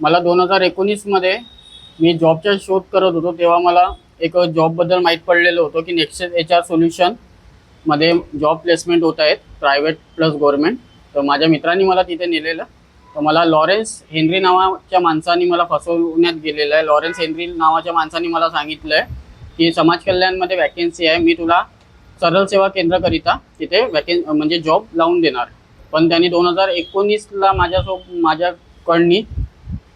मला दोन हजार एकोणीसमध्ये मी जॉबचा शोध करत होतो तेव्हा मला एक जॉबबद्दल माहीत पडलेलं होतं की नेक्सेस एच आर सोल्युशनमध्ये जॉब प्लेसमेंट होत आहेत प्रायव्हेट प्लस गव्हर्मेंट तर माझ्या मित्रांनी मला तिथे नेलेलं. तर मला लॉरेन्स हेनरी नावाच्या माणसाने मला फसवण्यात गेलेलं आहे. लॉरेन्स हेनरी नावाच्या माणसाने मला सांगितलं आहे की समाज कल्याणमध्ये वॅकेन्सी आहे. मी तुला सरळ सेवा केंद्राकरिता तिथे वॅकेन म्हणजे जॉब लावून देणार. पण त्यांनी दोन हजार एकोणीसला माझ्यासो माझ्याकडनी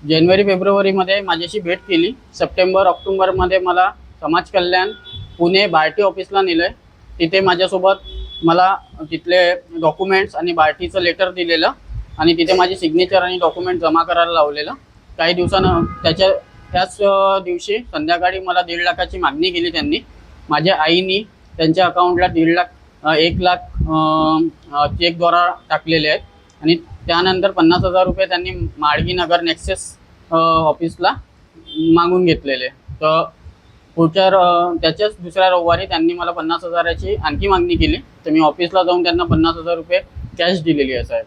जानेवारी फेब्रुवारीमध्ये माझ्याशी भेट केली. सप्टेंबर ऑक्टोबरमध्ये मला समाज कल्याण पुणे बार्टी ऑफिसला नेलं आहे तिथे माझ्यासोबत मला तिथले डॉक्युमेंट्स आणि बार्टीचं लेटर दिलेलं आणि तिथे माझी सिग्नेचर आणि डॉक्युमेंट जमा करायला लावलेलं. काही दिवसानं त्याच्या त्याच दिवशी संध्याकाळी मला दीड लाखाची मागणी केली त्यांनी. माझ्या आईनी त्यांच्या अकाउंटला दीड लाख एक लाख चेकद्वारा टाकलेले आहेत. आणि त्यानंतर पन्नास हजार रुपये त्यांनी माळगी नगर नेक्सेस ऑफिसला मागून घेतलेले. तर पुढच्या त्याच्याच दुसऱ्या रविवारी त्यांनी मला पन्नास हजाराची आणखी मागणी केली. तर मी ऑफिसला जाऊन त्यांना पन्नास हजार रुपये कॅश दिलेली आहे साहेब.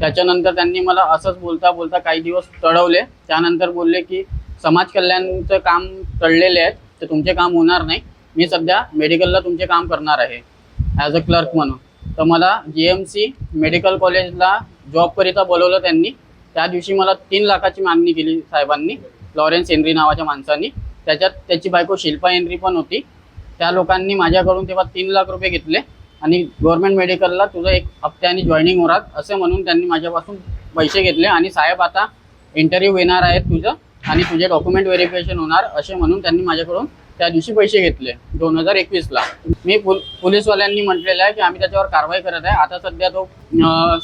त्याच्यानंतर त्यांनी मला असंच बोलता बोलता काही दिवस टळवले त्यानंतर बोलले की समाज कल्याणचं काम तळलेले आहेत तर तुमचे काम होणार नाही. मी सध्या मेडिकलला तुमचे काम करणार आहे ॲज अ क्लर्क म्हणून. तर मला जी एम सी मेडिकल कॉलेजला जॉबकरिता बोलवलं त्यांनी. त्या दिवशी मला तीन लाखाची मागणी केली साहेबांनी लॉरेन्स हेनरी नावाच्या माणसांनी. त्याच्यात त्याची बायको शिल्पा हेनरी पण होती. त्या लोकांनी माझ्याकडून तेव्हा तीन लाख रुपये घेतले आणि गव्हर्नमेंट मेडिकलला तुझं एक हप्त्याने जॉईनिंग होणार असं म्हणून त्यांनी माझ्यापासून पैसे घेतले आणि साहेब आता इंटरव्ह्यू येणार आहेत तुझं आणि तुझे डॉक्युमेंट व्हेरिफिकेशन होणार असे म्हणून त्यांनी माझ्याकडून त्या दिवशी पैसे घेतले दोन हजार एकवीसला. मी पुल पोलीसवाल्यांनी म्हटलेलं आहे की आम्ही त्याच्यावर कारवाई करत आहे. आता सध्या तो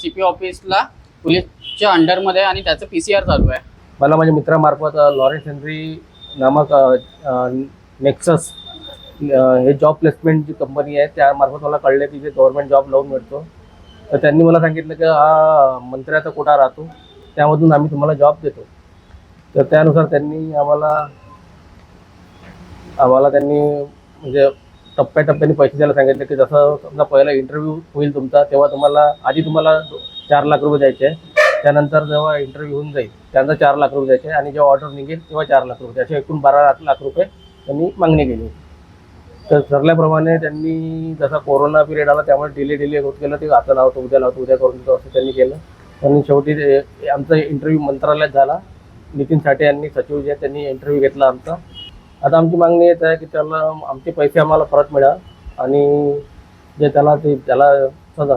सी पी ऑफिसला पोलीसच्या अंडरमध्ये आहे आणि त्याचं पी सी आर चालू आहे. मला माझ्या मित्रामार्फत लॉरेन्स हेनरी नामक नेक्सस हे जॉब प्लेसमेंट जी कंपनी आहे त्यामार्फत मला कळले की जे गव्हर्नमेंट जॉब लावून मिळतो. तर त्यांनी मला सांगितलं की हा मंत्र्याचा कोटा राहतो त्यामधून आम्ही तुम्हाला जॉब देतो. तर त्यानुसार त्यांनी आम्हाला आम्हाला त्यांनी म्हणजे टप्प्याटप्प्याने पैसे द्यायला सांगितले की जसं समजा पहिला इंटरव्ह्यू होईल तुमचा तेव्हा तुम्हाला आधी तुम्हाला चार लाख रुपये द्यायचे आहे त्यानंतर जेव्हा इंटरव्ह्यू होऊन जाईल त्यांचा चार लाख रुपये द्यायचे आणि जेव्हा ऑर्डर निघेल तेव्हा चार लाख रुपये असे एकूण बारा लाख लाख रुपये त्यांनी मागणी केली तर ठरल्याप्रमाणे त्यांनी जसा कोरोना पिरियड आला त्यामुळे डिले डिले होत गेलं. ते आता लावतो उद्या लावतो उद्या करून देतो असं त्यांनी केलं. आणि शेवटी ते- आमचा इंटरव्ह्यू मंत्रालयात झाला. नितीन साठे यांनी सचिव जे त्यांनी इंटरव्ह्यू घेतला आमचा. आता आमची मागणी येत आहे की त्याला आमचे पैसे आम्हाला परत मिळा आणि जे त्याला ते त्याला सजा.